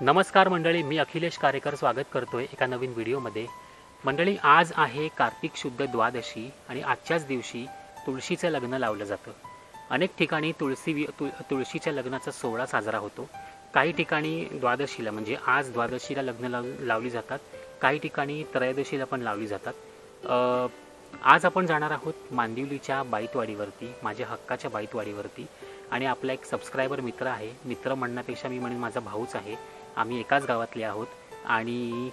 नमस्कार मंडळी मी अखिलेश कारेकर स्वागत करतोय एका नवीन व्हिडिओमध्ये. मंडळी आज आहे कार्तिक शुद्ध द्वादशी आणि आजच्याच दिवशी तुळशीचं लग्न लावलं जातं. अनेक ठिकाणी तुळशी वि- तुळ तुळशीच्या लग्नाचा सोहळा साजरा होतो. काही ठिकाणी द्वादशीला म्हणजे आज द्वादशीला लग्न लाव लावली जातात. काही ठिकाणी त्रयोदशीला पण लावली जातात. आज आपण जाणार आहोत मांदिवलीच्या बाईतवाडीवरती माझ्या हक्काच्या बाईतवाडीवरती. आणि आपला एक सबस्क्रायबर मित्र आहे. मित्र म्हणण्यापेक्षा मी म्हणेन माझा भाऊच आहे. आम्ही एकाच गावातले आहोत आणि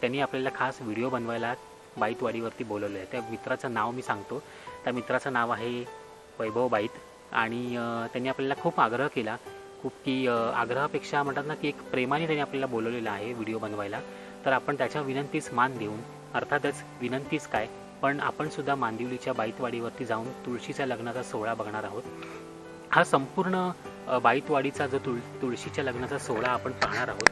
त्यांनी आपल्याला खास व्हिडिओ बनवायला बाईतवाडीवरती बोलवलं आहे. त्या मित्राचं नाव मी सांगतो. त्या मित्राचं नाव आहे वैभव बाईत आणि त्यांनी आपल्याला खूप आग्रह केला. खूप की आग्रहापेक्षा म्हणतात ना की एक प्रेमाने त्यांनी आपल्याला बोलवलेलं आहे व्हिडिओ बनवायला. तर आपण त्याच्या विनंतीस मान देऊन अर्थातच विनंतीच काय पण आपण सुद्धा मांदिवलीच्या बाईतवाडीवरती जाऊन तुळशीच्या लग्नाचा सोहळा बघणार आहोत. हा संपूर्ण बाईतवाडीचा जो तुळ तुळशीच्या लग्नाचा सोहळा आपण पाहणार आहोत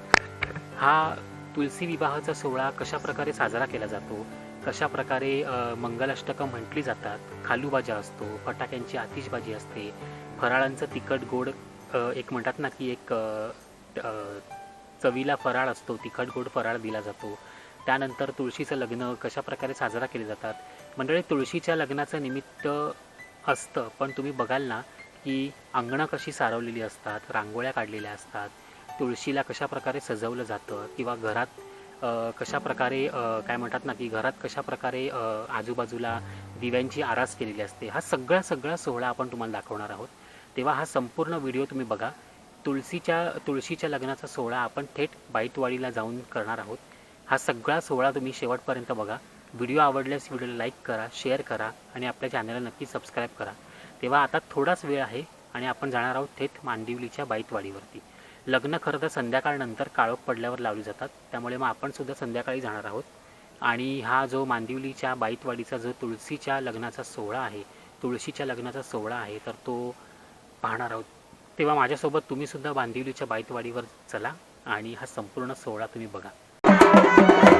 हा तुलसी विवाहाचा सोहळा कशा प्रकारे साजरा केला जातो? कशा प्रकारे मंगलाष्टकं म्हटली जातात? खालूबाजा असतो फटाक्यांची आतिषबाजी असते फराळांचं तिखट गोड एक म्हणतात ना की एक चवीला फराळ असतो तिखट गोड फराळ दिला जातो. त्यानंतर तुळशीचं लग्न कशा प्रकारे साजरा केले जातात? मंडळी तुळशीच्या लग्नाचं निमित्त असतं पण तुम्ही बघाल ना की अंगणं कशी सारवलेली असतात रांगोळ्या काढलेल्या असतात तुळशीला कशा प्रकारे सजवलं जातं किंवा घरात कशा प्रकारे काय म्हणतात ना की घरात कशा प्रकारे आजूबाजूला दिव्यांची आरास केलेली असते हा सगळा सगळा सोहळा आपण तुम्हाला दाखवणार आहोत. तेव्हा हा संपूर्ण व्हिडिओ तुम्ही बघा. तुळशीच्या तुळशीच्या लग्नाचा सोहळा आपण थेट बाईतवाडीला जाऊन करणार आहोत. हा सगळा सोहळा तुम्ही शेवटपर्यंत बघा. व्हिडिओ आवडल्यास व्हिडिओला लाईक करा शेअर करा आणि आपल्या चॅनलला नक्की सबस्क्राईब करा. तेव्हा आता थोडाच वेळ आहे आणि आपण जाणार आहोत थेट मांदिवलीच्या बाईतवाडीवरती. लग्न खरं तर संध्याकाळनंतर काळोख पडल्यावर लावली जातात त्यामुळे मग आपण सुद्धा संध्याकाळी जाणार आहोत. आणि हा जो मांदिवलीच्या बाईतवाडीचा जो तुळशीच्या लग्नाचा सोहळा आहे तुळशीच्या लग्नाचा सोहळा आहे तर तो पाहणार आहोत. तेव्हा माझ्यासोबत तुम्हीसुद्धा बांदिवलीच्या बाईतवाडीवर चला आणि हा संपूर्ण सोहळा तुम्ही बघा.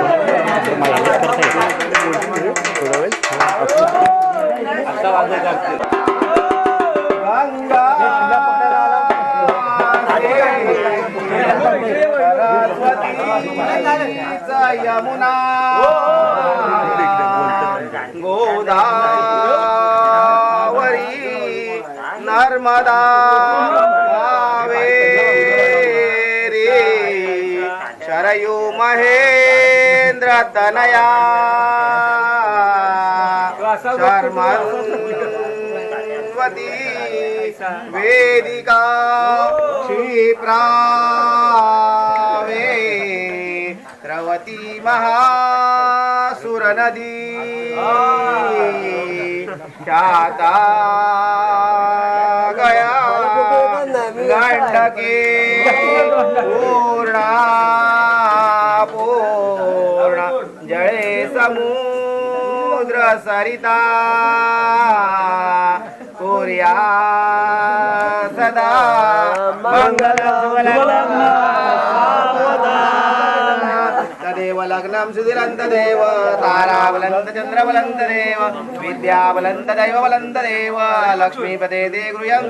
యమునా గోదావరి నర్మదా కావేరి మహేంద్ర తనయా శర్మ सरस्वती वेदिका क्षिप्रावे द्रवती महासुरनदी ख्याता गया गंडके पूर्णा पूर्ण जळे समुद्र सरिता। कोर्या सदा मंगल तदेव लग्नं सुधिरन्त देव तारावलन्त चन्द्रवलन्त देव विद्यावलन्त दैववलन्त देव लक्ष्मीपते ते गृहं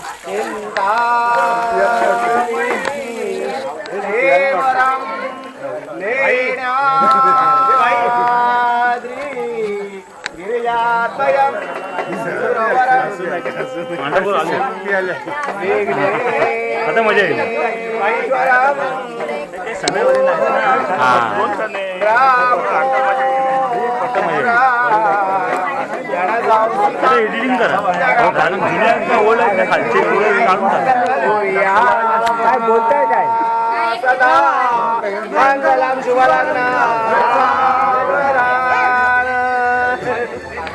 सावधान अधिशुभलग्न आता मजा येईल. एडिटिंग करा. कारण जुन्या ओल्ड आहेत ना खालचे काढून काय बोलताय काय? सदा मंगलम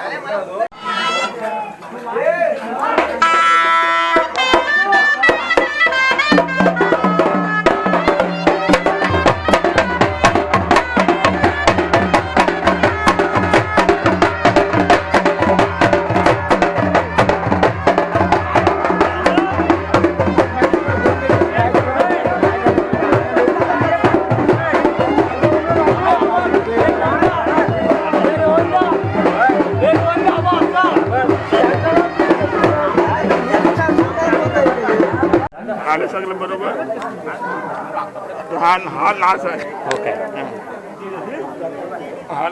आलं सगळं बरोबर? हा हा लाच आहे. हो काय हा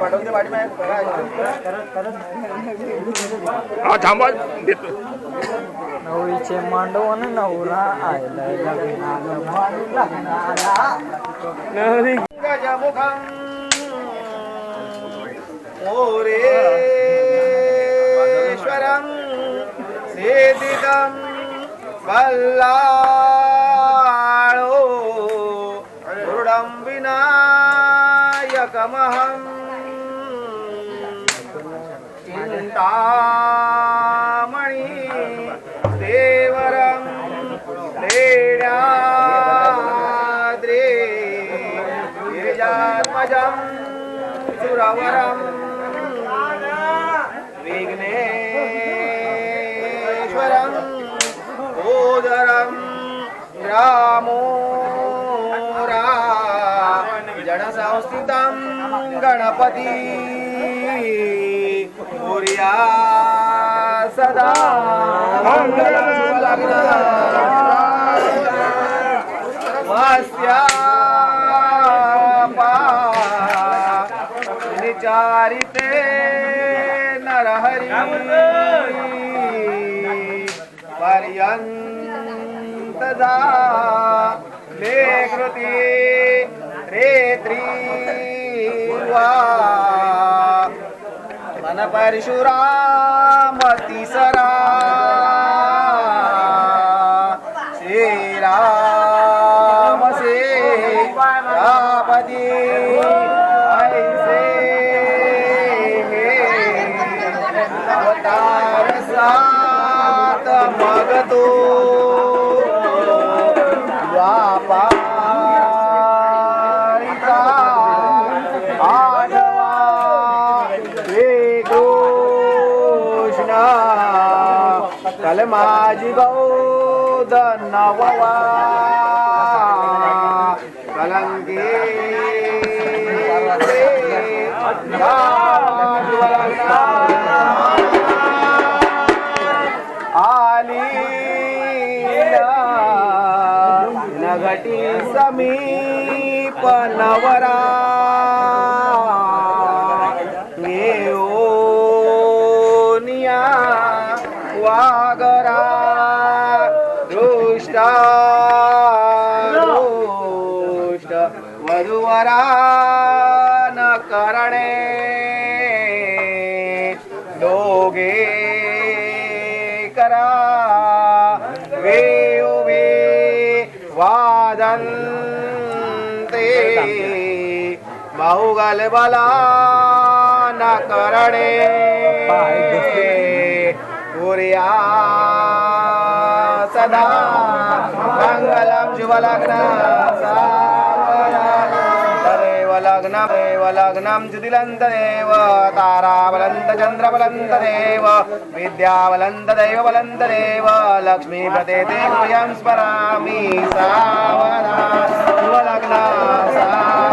पाठी हा थांबा देतो. नवरीचे मांडवन नवरा आयला लग्नाला नवरी. गजमुखम् ओरेश्वरम् सेदितं बल्लाळो दृढं विनायकमहम् चिन्तामणि देवरं लेण्याद्रे गिरिजात्मजं चुरवरम् जनसंस्थितं गणपती। कुर्या सदा। मङ्गलं निचारिते नरहरि। पर्यन्तदा लेकृति रेत्रीवा मन परशुरामतिसरा श्रीराम से रापदी ऐसे अवतार सात राजीभाऊ धनवा कलंके आली नगटी समीप नवरा बहुगल बला न करणे। पुर्या सदा। मङ्गलं शुभलग्न तदेव लग्नं देव लग्नं ज्युतिलन्तदेव ताराबलन्तचन्द्रबलन्तदेव विद्याबलन्तदैव बलन्तदेव लक्ष्मीप्रते ते प्रियं स्मरामि सावधान शुभलग्न सावधान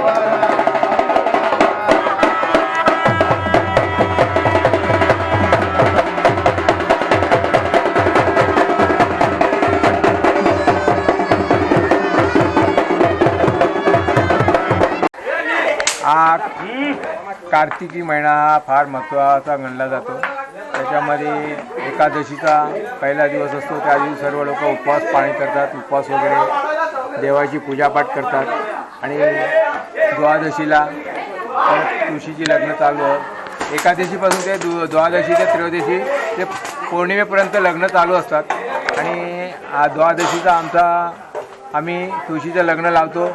हा कार्तिकी महिना हा फार महत्त्वाचा गणला जातो. त्याच्यामध्ये एकादशीचा पहिला दिवस असतो. त्या दिवशी सर्व लोक उपवास पाणी करतात उपवास वगैरे देवाची पूजापाठ करतात. आणि द्वादशीला तुळशीची लग्न चालू आहे. एकादशीपासून ते दु द्वादशी ते त्रयोदशी ते पौर्णिमेपर्यंत लग्न चालू असतात. आणि द्वादशीचा आमचा आम्ही तुळशीचं लग्न लावतो.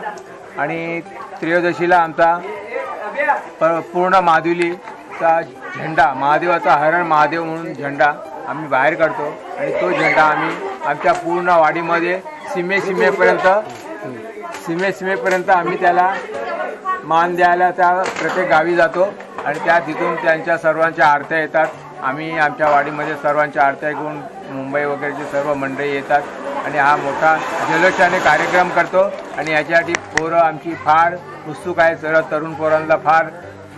आणि त्रयोदशीला आमचा पूर्ण महादेवलीचा झेंडा महादेवाचा हरण महादेव म्हणून झेंडा आम्ही बाहेर काढतो. आणि तो झेंडा आम्ही आमच्या पूर्ण वाडीमध्ये सीमे सीमेपर्यंत सीमे सीमेपर्यंत आम्ही त्याला मान द्यायला त्या प्रत्येक गावी जातो. आणि त्या तिथून त्यांच्या सर्वांच्या आरत्या येतात. आम्ही आमच्या वाडीमध्ये सर्वांच्या आरत्या घेऊन मुंबई वगैरेचे सर्व मंडळी येतात. आणि हा मोठा जल्लोषाने कार्यक्रम करतो. आणि याच्यासाठी पोरं आमची फार उत्सुक आहे सर्व तरुण पोरांना फार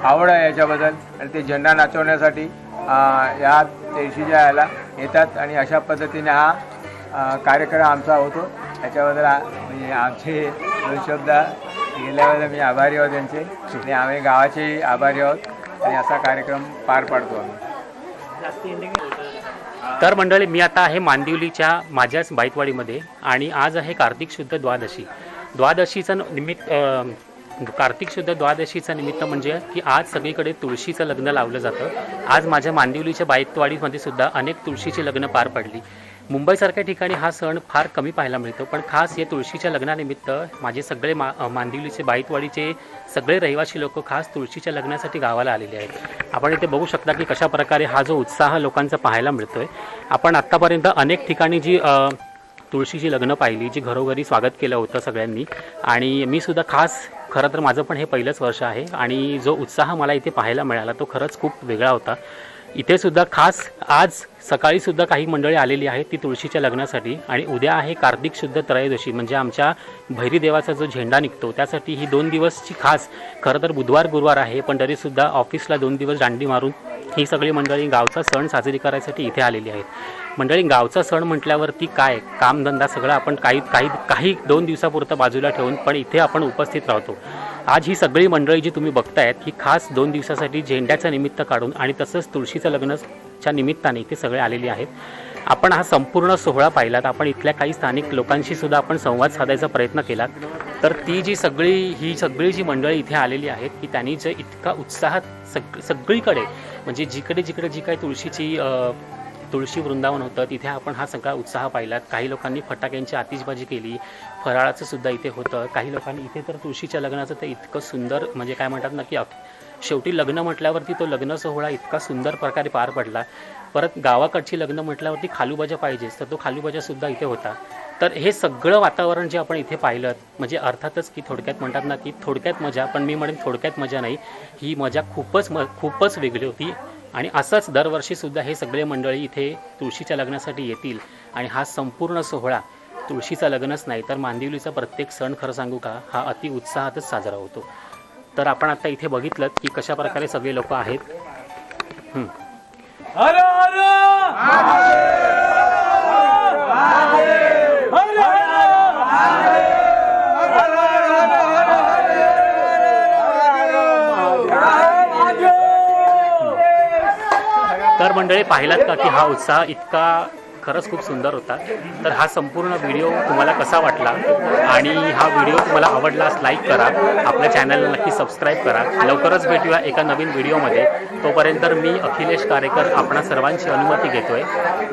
आवड आहे याच्याबद्दल. आणि ते झेंडा नाचवण्यासाठी अं, या तेळशीच्या यायला येतात. आणि अशा पद्धतीने हा कार्यक्रम आमचा होतो. याच्याबद्दल म्हणजे आमचे दोन शब्द गेल्याबद्दल मी आभारी आहोत त्यांचे आणि आम्ही गावाचे आभारी आहोत. आणि असा कार्यक्रम पार पाडतो आम्ही. तर मंडळी मी आता आहे मांदिवलीच्या माझ्याच बाईकवाडीमध्ये आणि आज आहे कार्तिक शुद्ध द्वादशी. द्वादशीचं निमित्त कार्तिक शुद्ध द्वादशीचं निमित्त म्हणजे की आज सगळीकडे तुळशीचं लग्न लावलं जातं. आज माझ्या मांदिवलीच्या बाईकवाडीमध्ये सुद्धा अनेक तुळशीची लग्न पार पडली. मुंबईसारख्या ठिकाणी हा सण फार कमी पाहायला मिळतो. पण खास या तुळशीच्या लग्नानिमित्त माझे सगळे मा मांदिवलीचे बाईतवाडीचे सगळे रहिवासी लोक खास तुळशीच्या लग्नासाठी गावाला आलेले आहेत. आपण इथे बघू शकता की कशा प्रकारे हा जो उत्साह लोकांचा पाहायला मिळतो आहे आपण आत्तापर्यंत अनेक ठिकाणी जी तुळशीची लग्न पाहिली जी घरोघरी स्वागत केलं होतं सगळ्यांनी. आणि मी सुद्धा खास खरं तर माझं पण हे पहिलंच वर्ष आहे. आणि जो उत्साह मला इथे पाहायला मिळाला तो खरंच खूप वेगळा होता. इथे सुद्धा खास आज सकाळी सुद्धा काही मंडळी आलेली आहेत ती तुळशीच्या लग्नासाठी. आणि उद्या आहे कार्तिक शुद्ध त्रयोदशी म्हणजे आमच्या भैरी देवाचा जो झेंडा निघतो त्यासाठी ही दोन दिवसची खास खरं तर बुधवार गुरुवार आहे पण तरीसुद्धा ऑफिसला दोन दिवस दांडी मारून ही सगळी मंडळी गावचा सण साजरी करायसाठी इथे आलेली आहेत. मंडळी गावचा सण म्हटल्यावरती काय? कामधंदा सगळं आपण काही काही काही दोन दिवसापुरतं बाजूला ठेवून पण इथे आपण उपस्थित राहतो. आज ही सगळी मंडळी जी तुम्ही बघतायत ही खास दोन दिवसासाठी झेंड्याचं निमित्त काढून आणि तसंच तुळशीचं लग्नच्या निमित्ताने इथे सगळे आलेले आहेत. आपण हा संपूर्ण सोहळा पाहिलात. आपण इथल्या काही स्थानिक लोकांशी सुद्धा आपण संवाद साधायचा प्रयत्न केलात. तर ती जी सगळी ही सगळी जी मंडळी इथे आलेली आहेत की त्यांनी जे इतका उत्साहात सग सगळीकडे म्हणजे जिकडे जिकडे जी काही तुळशीची तुळशी वृंदावन होतं. तिथे आपण हा सगळा उत्साह पाहिलात. काही लोकांनी फटाक्यांची आतिषबाजी केली. फराळाचं सुद्धा इथे होतं. काही लोकांनी इथे तर तुळशीच्या लग्नाचं तर इतकं सुंदर म्हणजे काय म्हणतात ना की शेवटी लग्न म्हटल्यावरती तो लग्न सोहळा इतका सुंदर प्रकारे पार पडला. परत गावाकडची लग्न म्हटल्यावरती खालूबाजा पाहिजेच तर तो खालूबाजा सुद्धा इथे होता. तर हे सगळं वातावरण जे आपण इथे पाहिलं म्हणजे अर्थातच की थोडक्यात म्हणतात ना की थोडक्यात मजा पण मी म्हणेन थोडक्यात मजा नाही. ही मजा खूपच म खूपच वेगळी होती. आणि असंच दरवर्षीसुद्धा हे सगळे मंडळी इथे तुळशीच्या लग्नासाठी येतील. आणि हा संपूर्ण सोहळा तुळशीचं लग्नच नाही तर मांदिवलीचा प्रत्येक सण खरं सांगू का हा अति उत्साहातच साजरा होतो. तर आपण आता इथे बघितलं की कशा प्रकारे सगळे लोक आहेत हं. हर हर तर मंडळी पाहिलात का की हा उत्साह इतका खरंच खूप सुंदर होता? तर हा संपूर्ण व्हिडिओ तुम्हाला कसा वाटला? आणि हा व्हिडिओ तुम्हाला आवडलास लाईक करा. आपल्या चॅनलला नक्की सबस्क्राईब करा. लवकरच भेटूया एका नवीन व्हिडिओमध्ये. तोपर्यंत मी अखिलेश कारेकर आपणा सर्वांची अनुमती घेतोय.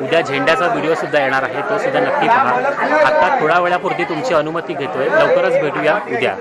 उद्या झेंड्याचा व्हिडिओसुद्धा येणार आहे तो सुद्धा नक्की पहा. आता थोड्या वेळापुरती तुमची अनुमती घेतोय. लवकरच भेटूया उद्या.